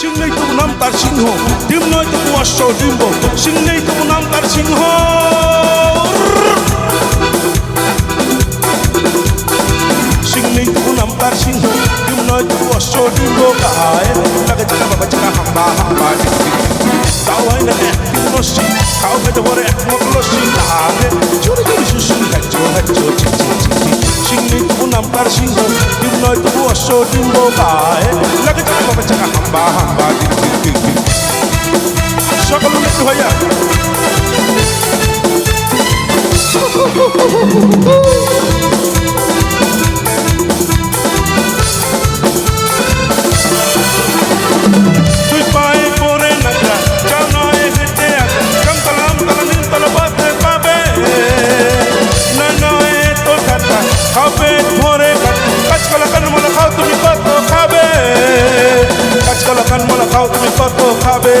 সিং নেই তবু নাম তার সিংহ। ডিম নয় তবু অশ্ব ডিম্ব। সিং নেই তবু নাম তার সিংহ। সিং নেই তবু নাম তার সিংহ। ডিম নয় তবু অশ্ব ডিম্ব। গায়ে লাগে চাকা বাবা চাকা হাম্বা হাম্বা। তাও হয় না এক রশ্মি খাও পেটে ভরে এক মগ লস্যি। লাগে চুরি চুরি শুশুন হাচ্ছ হাচ্ছ ছি ছি ছি ছি সিং নেই তবু নাম তার সিংহ। ডিম নয় তবু অশ্ব ডিম্ব গায়ে লাগে চাকা চাকা হাম্বা হাম্বা। সকল একটু ভাইয়া খাতা খাবে ভরে কাজ কলা কান মালা খাও, তুমি কত খাবে? কাজ কলা কান মালা খাও, তুমি কত খাবে?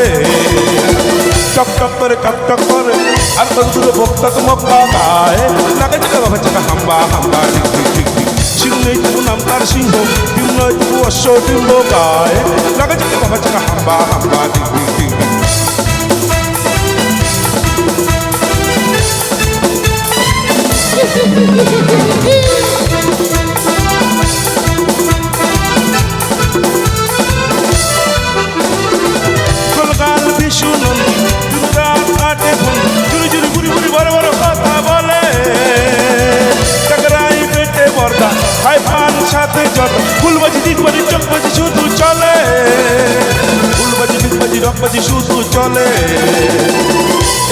টক টক করে, টক টক করে, আর কত দূরে ভক্তা তো মক্কা গায়ে লাগে চাকা বাবা চাকা হাম্বা হাম্বা ডিক ডিক ডিক ডিক সিং নেই তবু নাম তার সিংহ, ডিম নয় তবু অশ্ব ডিম্ব গায়ে। লাগে চাকা বাবা চাকা হাম্বা হাম্বা ডিক ডিক ডিক সাথে জট ফুলবাজি দিকবাজি চকবাজি, শুধু চলে ফুলবাজি দিকবাজি রকবাজি, শুধু চলে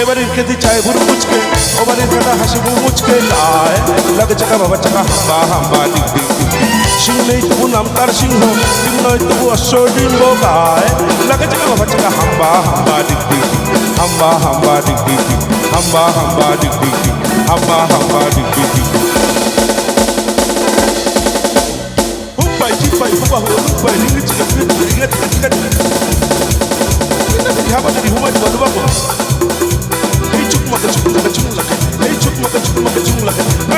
এবারের খেতে চায় ভুর মুচকে ওবারের খেতা হাসি মুখ মুচকে গায় লাগে চাকা, বাবা চাকা, হাম্বা হাম্বা, দিক দিক দিক দিক। সিং নেই তবু নাম তার সিংহ ডিম নয় তবু অশ্ব ডিম্ব গায় লাগে চাকা, বাবা চাকা, হাম্বা হাম্বা, দিক দিক। হাম্বা হাম্বা, দিক দিক। হাম্বা হাম্বা, দিক দিক। হাম্বা হাম্বা দিক দিক দিক। হুব্বাই জিব্বাই হুবা হুবা হুব্বাই রিঙ্গি চিকা রিঙ্গি চিকা রিঙ্গি চিকা রিঙ্গি চিকা।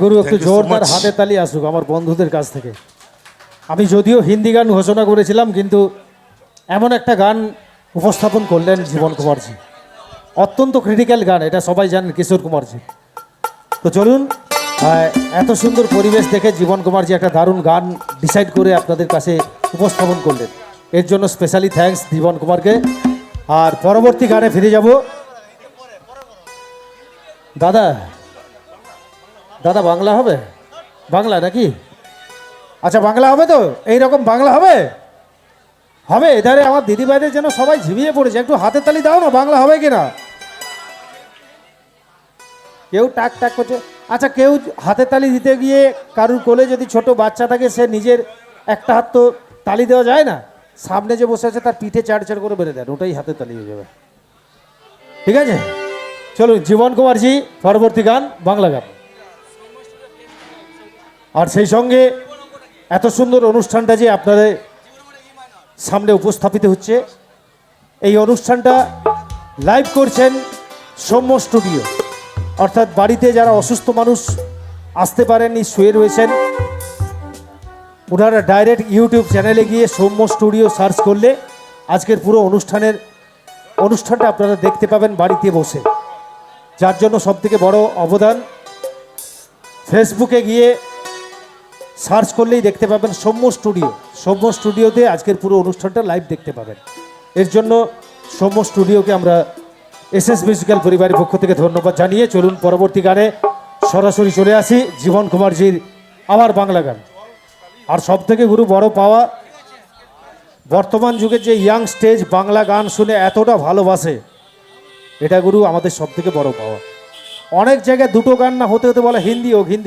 গুরু একটু জোরদার. হাতে তালি আসুক আমার বন্ধুদের কাছ থেকে। আমি যদিও হিন্দি গান ঘোষণা করেছিলাম কিন্তু এমন একটা গান উপস্থাপন করলেন জীবন কুমারজি। অত্যন্ত ক্রিটিক্যাল গান এটা সবাই জানেন কিশোর কুমারজি। তো চলুন এত সুন্দর পরিবেশ দেখে জীবন কুমারজি একটা দারুণ গান ডিসাইড করে আপনাদের কাছে উপস্থাপন করলেন। এর জন্য স্পেশালি থ্যাঙ্কস জীবন কুমারকে। আর পরবর্তী গানে ফিরে যাব। দাদা দাদা, বাংলা হবে? বাংলা নাকি? আচ্ছা বাংলা হবে তো? এই রকম বাংলা হবে? হবে, এধারে আমার দিদিভাইদের যেন সবাই ঝিমিয়ে পড়েছে। একটু হাতে তালি দাও না, বাংলা হবে কিনা? কেউ টাক টাক করছে। আচ্ছা কেউ হাতে তালি দিতে গিয়ে কারুর কোলে যদি ছোট বাচ্চা থাকে, সে নিজের একটা হাত তো তালি দেওয়া যায় না? সামনে যে বসে আছে, তার পিঠে চাড় চাড় করে বেড়ে দেন। ওটাই হাতে তালি হয়ে যাবে। ঠিক আছে? চলুন, জীবন কুমারজি, পরবর্তী গান, বাংলা গান। আর সেই সঙ্গে এত সুন্দর অনুষ্ঠানটা যে আপনাদের সামনে উপস্থাপিত হচ্ছে, এই অনুষ্ঠানটা লাইভ করছেন সৌম্য স্টুডিও। অর্থাৎ বাড়িতে যারা অসুস্থ মানুষ আসতে পারেননি, শুয়ে রয়েছেন, ওনারা ডাইরেক্ট ইউটিউব চ্যানেলে গিয়ে সৌম্য স্টুডিও সার্চ করলে আজকের পুরো অনুষ্ঠানের, অনুষ্ঠানটা আপনারা দেখতে পাবেন বাড়িতে বসে। যার জন্য সবথেকে বড় অবদান ফেসবুকে গিয়ে সার্চ করলেই দেখতে পাবেন সৌম্য স্টুডিও। সৌম্য স্টুডিওতে আজকের পুরো অনুষ্ঠানটা লাইভ দেখতে পাবেন। এর জন্য সৌম্য স্টুডিওকে আমরা এস এস মিউজিক্যাল পরিবারের পক্ষ থেকে ধন্যবাদ জানিয়ে চলুন পরবর্তী গানে সরাসরি চলে আসি জীবন কুমারজির আমার বাংলা গান। আর সব থেকে গুরু বড় পাওয়া বর্তমান যুগের যে ইয়াং স্টেজ বাংলা গান শুনে এতটা ভালোবাসে, এটা গুরু আমাদের সব থেকে বড় পাওয়া। অনেক জায়গায় দুটো গান না হতে হতে বলে হিন্দি হোক হিন্দি